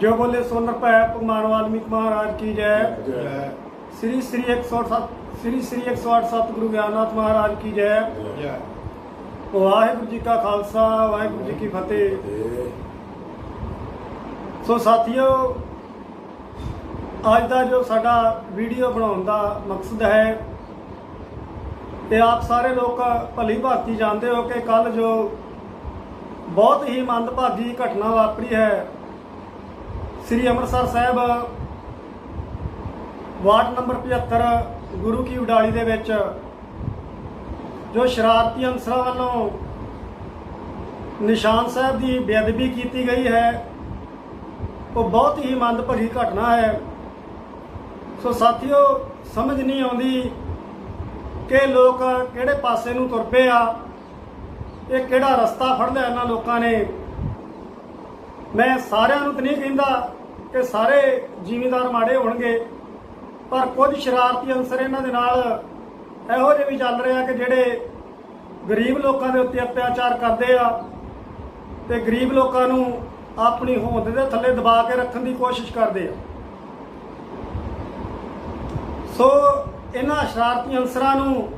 ਜੋ ਬੋਲੇ ਸੋ ਨਰਪੈ ਭਗਵਾਨ ਵਾਲਮੀਕ ਮਹਾਰਾਜ ਕੀ ਜੈ। ਜੈ। ਸ੍ਰੀ ਸ੍ਰੀ 107 ਸ੍ਰੀ ਸ੍ਰੀ 108 ਸਤਿਗੁਰੂ ਗਿਆਨਨਾਥ ਮਹਾਰਾਜ ਕੀ ਜੈ। ਜੈ। ਵਾਹਿਗੁਰੂ ਜੀ ਕਾ ਖਾਲਸਾ ਵਾਹਿਗੁਰੂ ਜੀ ਕੀ ਫਤਿਹ। ਸੋ ਸਾਥੀਓ ਅੱਜ ਦਾ ਜੋ ਸਾਡਾ ਵੀਡੀਓ ਬਣਾਉਣ ਦਾ ਮਕਸਦ ਹੈ ਤੇ ਆਪ ਸਾਰੇ ਲੋਕ ਭਲੀ ਭਾਂਤੀ ਜਾਣਦੇ ਹੋ ਕਿ ਕੱਲ ਜੋ ਬਹੁਤ ਹੀ ਮੰਦਭਾਗੀ ਘਟਨਾ ਵਾਪਰੀ ਹੈ ਸ੍ਰੀ ਅੰਮ੍ਰਿਤਸਰ ਸਾਹਿਬ, ਵਾਰਡ ਨੰਬਰ 75 ਗੁਰੂ ਕੀ ਉਡਾਲੀ ਦੇ ਵਿੱਚ, ਜੋ ਸ਼ਰਾਰਤੀ ਅਨਸਰਾਂ ਵੱਲੋਂ ਨਿਸ਼ਾਨ ਸਾਹਿਬ ਦੀ ਬੇਅਦਬੀ ਕੀਤੀ ਗਈ ਹੈ, ਉਹ ਬਹੁਤ ਹੀ ਮੰਦਭਾਗੀ ਘਟਨਾ ਹੈ। ਸੋ ਸਾਥੀਓ, ਸਮਝ ਨਹੀਂ ਆਉਂਦੀ ਕਿ ਲੋਕ ਕਿਹੜੇ ਪਾਸੇ ਨੂੰ ਤੁਰ ਪਏ ਆ, ਇਹ ਕਿਹੜਾ ਰਸਤਾ ਫੜ ਲਿਆ ਇਹਨਾਂ ਲੋਕਾਂ ਨੇ। ਮੈਂ ਸਾਰਿਆਂ ਨੂੰ ਤਾਂ ਨਹੀਂ ਕਹਿੰਦਾ ਕਿ ਸਾਰੇ ਜਿਮੀਦਾਰ ਮਾੜੇ ਹੋਣਗੇ। ਪਰ ਕੁਝ ਸ਼ਰਾਰਤੀ ਅੰਸਰ ਇਹਨਾਂ ਦੇ ਨਾਲ ਇਹੋ ਜਿਹੇ ਵੀ ਚੱਲ ਰਿਹਾ ਕਿ ਜਿਹੜੇ ਗਰੀਬ ਲੋਕਾਂ ਦੇ ਉੱਤੇ ਅਤਿਆਚਾਰ ਕਰਦੇ ਆ ਤੇ ਗਰੀਬ ਲੋਕਾਂ ਨੂੰ ਆਪਣੀ ਹੋਂਦ ਦੇ ਥੱਲੇ ਦਬਾ ਕੇ ਰੱਖਣ ਦੀ ਕੋਸ਼ਿਸ਼ ਕਰਦੇ ਆ। ਸੋ ਇਹਨਾਂ ਸ਼ਰਾਰਤੀ ਅੰਸਰਾਂ ਨੂੰ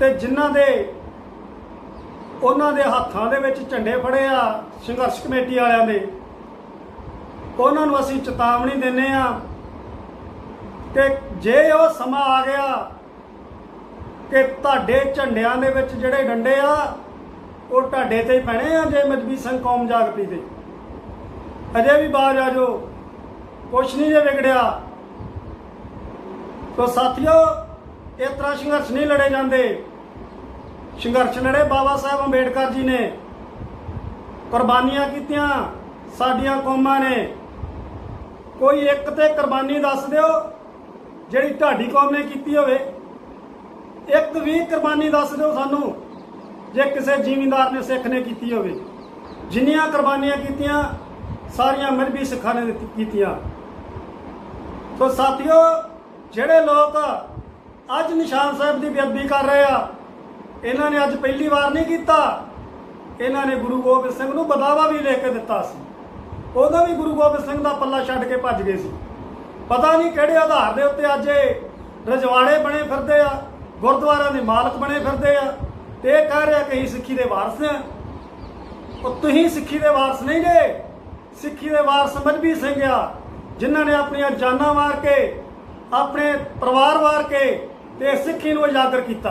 ਤੇ ਜਿਨ੍ਹਾਂ ਦੇ ਉਹਨਾਂ ਦੇ ਹੱਥਾਂ ਦੇ ਵਿੱਚ ਝੰਡੇ ਫੜੇ ਆ ਸੰਘਰਸ਼ ਕਮੇਟੀ ਵਾਲਿਆਂ ਦੇ ਉਹਨਾਂ ਨੂੰ ਅਸੀਂ ਚੇਤਾਵਨੀ ਦਿੰਨੇ ਆ ਕਿ ਜੇ ਉਹ ਸਮਾਂ ਆ ਗਿਆ ਕਿ ਤੁਹਾਡੇ ਝੰਡਿਆਂ ਦੇ ਵਿੱਚ ਜਿਹੜੇ ਡੰਡੇ ਆ, ਉਹ ਤੁਹਾਡੇ ਤੇ ਹੀ ਪੈਣੇ ਆ ਜੇ ਮਜਬੀ ਸਿੰਘ ਕੌਮ ਜਾਗ ਪਈ ਅਜੇ ਵੀ ਬਾਜ ਆ ਜੋ ਕੁਛ ਨਹੀਂ ਜੇ ਵਿਗੜਿਆ। ਤੋ ਸਾਥੀਓ, ਇਸ ਤਰ੍ਹਾਂ ਸੰਘਰਸ਼ ਨਹੀਂ ਲੜੇ ਜਾਂਦੇ। ਸੰਘਰਸ਼ ਲੜੇ ਬਾਬਾ ਸਾਹਿਬ ਅੰਬੇਡਕਰ ਜੀ ਨੇ। ਕੁਰਬਾਨੀਆਂ ਕੀਤੀਆਂ ਸਾਡੀਆਂ ਕੌਮਾਂ ਨੇ। ਕੋਈ ਇੱਕ ਤੇ ਕੁਰਬਾਨੀ ਦੱਸ ਦਿਓ, ਜਿਹੜੀ ਢਾਡੀ ਕੌਮ ਨੇ ਕੀਤੀ ਹੋਵੇ। ਇੱਕ ਵੀ ਕੁਰਬਾਨੀ ਦੱਸ ਦਿਓ ਸਾਨੂੰ, ਜੇ ਕਿਸੇ ਜ਼ਿਮੀਂਦਾਰ ਨੇ, ਸਿੱਖ ਨੇ ਕੀਤੀ ਹੋਵੇ। ਜਿੰਨੀਆਂ ਕੁਰਬਾਨੀਆਂ ਕੀਤੀਆਂ, ਸਾਰੀਆਂ ਮਰਬੀ ਸਿੱਖਾਂ ਨੇ ਦਿੱਤੀ- ਕੀਤੀਆਂ। ਸੋ ਸਾਥੀਓ, ਜਿਹੜੇ ਲੋਕ ਅੱਜ ਨਿਸ਼ਾਨ ਸਾਹਿਬ ਦੀ ਬੇਅਦਬੀ ਕਰ ਰਹੇ ਆ, ਇਹਨਾਂ ਨੇ ਅੱਜ ਪਹਿਲੀ ਵਾਰ ਨਹੀਂ ਕੀਤਾ। ਇਹਨਾਂ ਨੇ ਗੁਰੂ ਗੋਬਿੰਦ ਸਿੰਘ ਨੂੰ ਬਦਾਵਾ ਵੀ ਲਿਖ ਕੇ ਦਿੱਤਾ ਸੀ। ਉਦੋਂ ਵੀ ਗੁਰੂ ਗੋਬਿੰਦ ਸਿੰਘ ਦਾ ਪੱਲਾ ਛੱਡ ਕੇ ਭੱਜ ਗਏ ਸੀ। ਪਤਾ ਨਹੀਂ ਕਿਹੜੇ ਆਧਾਰ ਦੇ ਉੱਤੇ ਅੱਜ ਇਹ ਰਜਵਾੜੇ ਬਣੇ ਫਿਰਦੇ ਆ, ਗੁਰਦੁਆਰਿਆਂ ਦੇ ਮਾਲਕ ਬਣੇ ਫਿਰਦੇ ਆ ਤੇ ਇਹ ਕਹਿ ਰਿਹਾ ਕਿ ਅਸੀਂ ਸਿੱਖੀ ਦੇ ਵਾਰਸ ਆ। ਉਹ ਤੁਸੀਂ ਸਿੱਖੀ ਦੇ ਵਾਰਸ ਨਹੀਂ ਜੇ ਸਿੱਖੀ ਦੇ ਵਾਰਸ ਮਜਬੀ ਸਿੰਘ ਆ, ਜਿਨ੍ਹਾਂ ਨੇ ਆਪਣੀਆਂ ਜਾਨਾਂ ਮਾਰ ਕੇ, ਆਪਣੇ ਪਰਿਵਾਰ ਵਾਰ ਕੇ ਤੇ ਸਿੱਖੀ ਨੂੰ ਉਜਾਗਰ ਕੀਤਾ।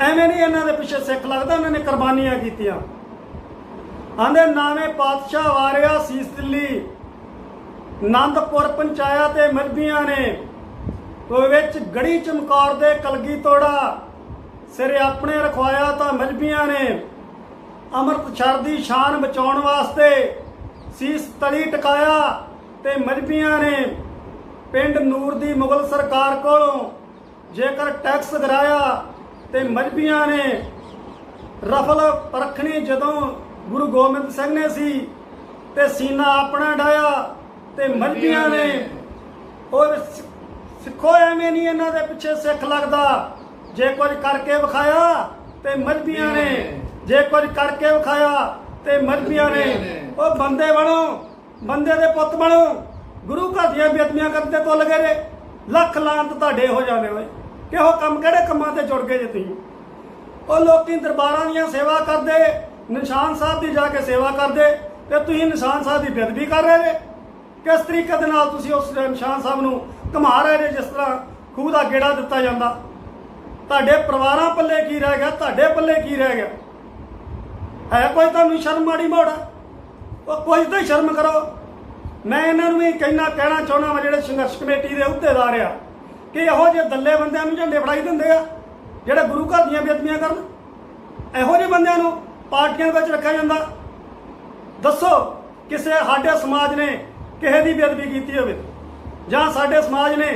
ਐਵੇਂ ਨਹੀਂ ਇਹਨਾਂ ਦੇ ਪਿੱਛੇ ਸਿੱਖ ਲੱਗਦਾ, ਇਹਨਾਂ ਨੇ ਕੁਰਬਾਨੀਆਂ ਕੀਤੀਆਂ। ਆਂਦੇ ਨਾਵੇਂ ਪਾਤਸ਼ਾਹ ਵਾਰਿਆ ਸੀਸ ਦਿੱਲੀ। ਆਨੰਦਪੁਰ ਪੰਚਾਇਤ ਤੇ ਮਲਬੀਆਂ ਨੇ। ਉਹ ਵਿੱਚ ਗੜੀ ਚਮਕੌਰ ਦੇ ਕਲਗੀ ਤੋੜਾ। ਸਿਰ ਆਪਣੇ ਰਖਵਾਇਆ ਤਾਂ ਮਲਬੀਆਂ ਨੇ। ਅੰਮ੍ਰਿਤ ਛਰ ਦੀ ਸ਼ਾਨ ਬਚਾਉਣ ਵਾਸਤੇ ਸੀਸ ਤਲੀ ਟਿਕਾਇਆ ਤੇ ਮਲਬੀਆਂ ਨੇ। ਪਿੰਡ ਨੂਰ ਦੀ ਮੁਗਲ ਸਰਕਾਰ ਕੋਲੋਂ ਜੇਕਰ ਟੈਕਸ ਗਰਾਇਆ ਤੇ ਮਲਬੀਆਂ ਨੇ। ਰਫਲ ਪਰਖਣੀ ਜਦੋਂ ਗੁਰੂ ਗੋਬਿੰਦ ਸਿੰਘ ਨੇ ਸੀ ਤੇ ਸੀਨਾ ਆਪਣਾ ਡਾਇਆ ਤੇ ਮਜਬੀਆਂ ਨੇ। ਉਹ ਸਿੱਖੋ ਐਵੇਂ ਨਹੀਂ ਇਹਨਾਂ ਦੇ ਪਿੱਛੇ ਸਿੱਖ ਲੱਗਦਾ। ਜੇ ਕੁਝ ਕਰਕੇ ਵਿਖਾਇਆ ਤੇ ਮਜਬੀਆਂ ਨੇ। ਜੇ ਕੁਝ ਕਰਕੇ ਵਿਖਾਇਆ ਤੇ ਮਜਬੀਆਂ ਨੇ। ਉਹ ਬੰਦੇ ਬਣੋ ਬੰਦੇ ਦੇ ਪੁੱਤ ਬਣੋ। ਗੁਰੂ ਘਰ ਦੀਆਂ ਬੇਦਮੀਆਂ ਕਰਨ ਤੇ ਤੁੱਲ ਗਏ ਨੇ। ਲੱਖ ਲਾਂਤ ਤੁਹਾਡੇ ਹੋ ਜਾਣੇ ਓਏ। ਕਿਹੋ ਕੰਮ ਕਿਹੜੇ ਕੰਮਾਂ ਤੇ ਜੁੜ ਗਏ ਜੇ ਤੁਸੀਂ? ਉਹ ਲੋਕੀ ਦਰਬਾਰਾਂ ਦੀਆਂ ਸੇਵਾ ਕਰਦੇ। ਨਿਸ਼ਾਨ ਸਾਹਿਬ ਦੀ ਜਾ ਕੇ ਸੇਵਾ ਕਰਦੇ ਤੇ ਤੁਸੀਂ ਨਿਸ਼ਾਨ ਸਾਹਿਬ ਦੀ ਬੇਦਬੀ ਕਰ ਰਹੇ ਨੇ ਕਿਸ ਤਰੀਕੇ ਦੇ ਨਾਲ ਤੁਸੀਂ ਉਸ ਨਿਸ਼ਾਨ ਸਾਹਿਬ ਨੂੰ ਘੁਮਾ ਰਹੇ ਨੇ ਜਿਸ ਤਰ੍ਹਾਂ ਖੂਹ ਦਾ ਗੇੜਾ ਦਿੱਤਾ ਜਾਂਦਾ? ਤੁਹਾਡੇ ਪਰਿਵਾਰਾਂ ਪੱਲੇ ਕੀ ਰਹਿ ਗਿਆ? ਤੁਹਾਡੇ ਪੱਲੇ ਕੀ ਰਹਿ ਗਿਆ? ਹੈ ਕੋਈ ਤੁਹਾਨੂੰ ਸ਼ਰਮ ਮਾੜੀ ਮੋੜਾ? ਉਹ ਕੋਈ ਤਾਂ ਸ਼ਰਮ ਕਰੋ। ਮੈਂ ਇਹਨਾਂ ਨੂੰ ਵੀ ਕਹਿਣਾ ਕਹਿਣਾ ਚਾਹੁੰਦਾ ਵਾ, ਜਿਹੜੇ ਸੰਘਰਸ਼ ਕਮੇਟੀ ਦੇ ਅਹੁਦੇਦਾਰ ਆ, ਕਿ ਇਹੋ ਜਿਹੇ ਦੱਲੇ ਬੰਦਿਆਂ ਨੂੰ ਝੰਡੇ ਫੜਾਈ ਦਿੰਦੇ ਆ, ਜਿਹੜੇ ਗੁਰੂ ਘਰ ਦੀਆਂ ਬੇਅਦਬੀਆਂ ਕਰਨ। ਇਹੋ ਜਿਹੇ ਬੰਦਿਆਂ ਨੂੰ ਪਾਰਟੀਆਂ ਵਿੱਚ ਰੱਖਿਆ ਜਾਂਦਾ। ਦੱਸੋ, ਕਿਸੇ ਸਾਡੇ ਸਮਾਜ ਨੇ ਕਿਸੇ ਦੀ ਬੇਅਦਬੀ ਕੀਤੀ ਹੋਵੇ ਜਾਂ ਸਾਡੇ ਸਮਾਜ ਨੇ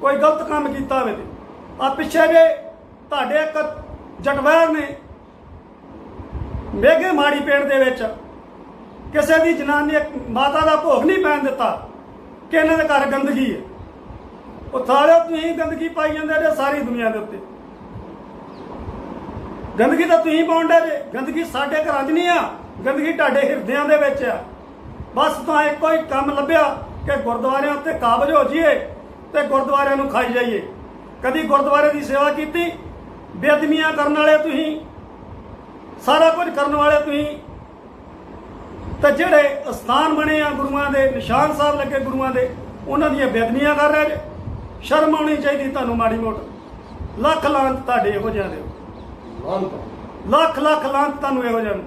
ਕੋਈ ਗਲਤ ਕੰਮ ਕੀਤਾ ਹੋਵੇ। ਆ ਪਿੱਛੇ ਜੇ ਤੁਹਾਡੇ ਇੱਕ ਜਟਵੈਰ ਨੇ ਮੇਘੇ ਮਾੜੀ ਪਿੰਡ ਦੇ ਵਿੱਚ ਕਿਸੇ ਦੀ ਜਨਾਨੀ ਮਾਤਾ ਦਾ ਭੋਗ ਨਹੀਂ ਪੈਣ ਦਿੱਤਾ ਕਿ ਇਹਨਾਂ ਦੇ ਘਰ ਗੰਦਗੀ ਹੈ। ਉਹ ਸਾਰੇ ਤੁਸੀਂ, ਗੰਦਗੀ ਪਾਈ ਜਾਂਦੇ ਜੇ ਸਾਰੀ ਦੁਨੀਆ ਦੇ ਉੱਤੇ। ਗੰਦਗੀ ਤਾਂ ਤੁਸੀਂ ਪਾਉਂਦੇ ਜੇ। ਗੰਦਗੀ ਸਾਡੇ ਘਰਾਂ 'ਚ ਨਹੀਂ ਆ। ਗੰਦਗੀ ਤੁਹਾਡੇ ਹਿਰਦਿਆਂ ਦੇ ਵਿੱਚ ਆ। ਬਸ ਤਾਂ ਇੱਕੋ ਹੀ ਕੰਮ ਲੱਭਿਆ ਕਿ ਗੁਰਦੁਆਰਿਆਂ ਉੱਤੇ ਕਾਬਜ ਹੋ ਜਾਈਏ ਤੇ ਗੁਰਦੁਆਰਿਆਂ ਨੂੰ ਖਾਈ ਜਾਈਏ। ਕਦੀ ਗੁਰਦੁਆਰੇ ਦੀ ਸੇਵਾ ਕੀਤੀ, ਬੇਅਦਮੀਆਂ ਕਰਨ ਵਾਲੇ ਤੁਸੀਂ, ਸਾਰਾ ਕੁਝ ਕਰਨ ਵਾਲੇ ਤੁਸੀਂ। ਤੇ ਜਿਹੜੇ ਅਸਥਾਨ ਬਣੇ ਆ ਗੁਰੂਆਂ ਦੇ, ਨਿਸ਼ਾਨ ਸਾਹਿਬ ਲੱਗੇ ਗੁਰੂਆਂ ਦੇ, ਉਹਨਾਂ ਦੀਆਂ ਬੇਅਦਮੀਆਂ ਕਰ ਰਹੇ ਜੇ। ਸ਼ਰਮ ਆਉਣੀ ਚਾਹੀਦੀ ਤੁਹਾਨੂੰ ਮਾੜੀ ਮੋਟ। ਲੱਖ ਲਾਂਤ ਤੁਹਾਡੇ ਇਹੋ ਜਿਹਾ ਦੇ ਲੱਖ ਲੱਖ ਲਾਂਤ ਤੁਹਾਨੂੰ ਇਹੋ ਜਿਹਾ ਨੂੰ।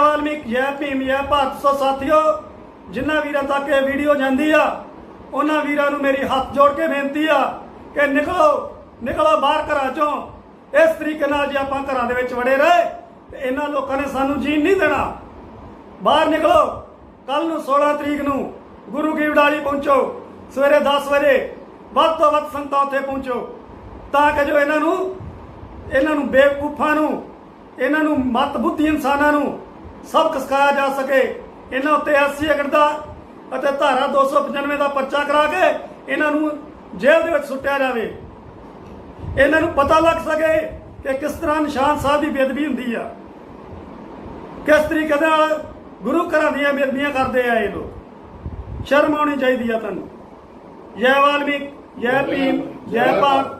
ਵਾਲਮੀਕ ਜੈ ਭੀਮ ਜੈ ਭਾਰਤ। ਸੋ ਸਾਥੀਓ ਜਿਨ੍ਹਾਂ ਵੀਰਾਂ ਤੱਕ ਇਹ ਵੀਡੀਓ ਜਾਂਦੀ ਆ, ਉਹਨਾਂ ਵੀਰਾਂ ਨੂੰ ਮੇਰੀ ਹੱਥ ਜੋੜ ਕੇ ਬੇਨਤੀ ਆ ਕਿ ਨਿਕਲੋ ਨਿਕਲੋ ਬਾਹਰ ਘਰਾਂ ਚੋਂ। ਇਸ ਤਰੀਕੇ ਨਾਲ ਜੇ ਆਪਾਂ ਘਰਾਂ ਦੇ ਵਿੱਚ ਵੜੇ ਰਹੇ, ਤੇ ਇਹਨਾਂ ਲੋਕਾਂ ਨੇ ਸਾਨੂੰ ਜੀਣ ਨਹੀਂ ਦੇਣਾ। ਬਾਹਰ ਨਿਕਲੋ। ਕੱਲ ਨੂੰ 16 ਤਰੀਕ ਨੂੰ ਗੁਰੂ ਕੀ ਉਡਾਲੀ ਪਹੁੰਚੋ। ਸਵੇਰੇ 10 ਵਜੇ ਵੱਧ ਤੋਂ ਵੱਧ ਸੰਗਤਾਂ ਉੱਥੇ ਪਹੁੰਚੋ। ਤਾਂ ਕਿ ਜੋ ਇਹਨਾਂ ਨੂੰ ਇਹਨਾਂ ਨੂੰ ਬੇਵਕੂਫਾਂ ਨੂੰ, ਇਹਨਾਂ ਨੂੰ ਮਤ ਬੁੱਧੀ ਇਨਸਾਨਾਂ ਨੂੰ ਸਭ ਸਿਖਾਇਆ ਜਾ ਸਕੇ। ਇਹਨਾਂ ਉੱਤੇ ਐਸੀ ਐਕਟ ਦਾ ਅਤੇ ਧਾਰਾ 295 ਦਾ ਪਰਚਾ ਕਰਾ ਕੇ ਇਹਨਾਂ ਨੂੰ ਜੇਲ੍ਹ ਦੇ ਵਿੱਚ ਸੁੱਟਿਆ ਜਾਵੇ। ਇਹਨਾਂ ਨੂੰ ਪਤਾ ਲੱਗ ਸਕੇ ਕਿ ਕਿਸ ਤਰ੍ਹਾਂ ਨਿਸ਼ਾਨ ਸਾਹਿਬ ਦੀ ਬੇਦਬੀ ਹੁੰਦੀ ਆ। ਕਿਸ ਤਰੀਕੇ ਦੇ ਨਾਲ ਗੁਰੂ ਘਰਾਂ ਦੀਆਂ ਬੇਦਬੀਆਂ ਕਰਦੇ ਆ ਇਹ ਲੋਕ। ਸ਼ਰਮ ਆਉਣੀ ਚਾਹੀਦੀ ਆ ਤੁਹਾਨੂੰ। ਜੈ ਵਾਲਮੀਕ, ਜੈ ਭੀਮ, ਜੈ ਭਾਰਤ।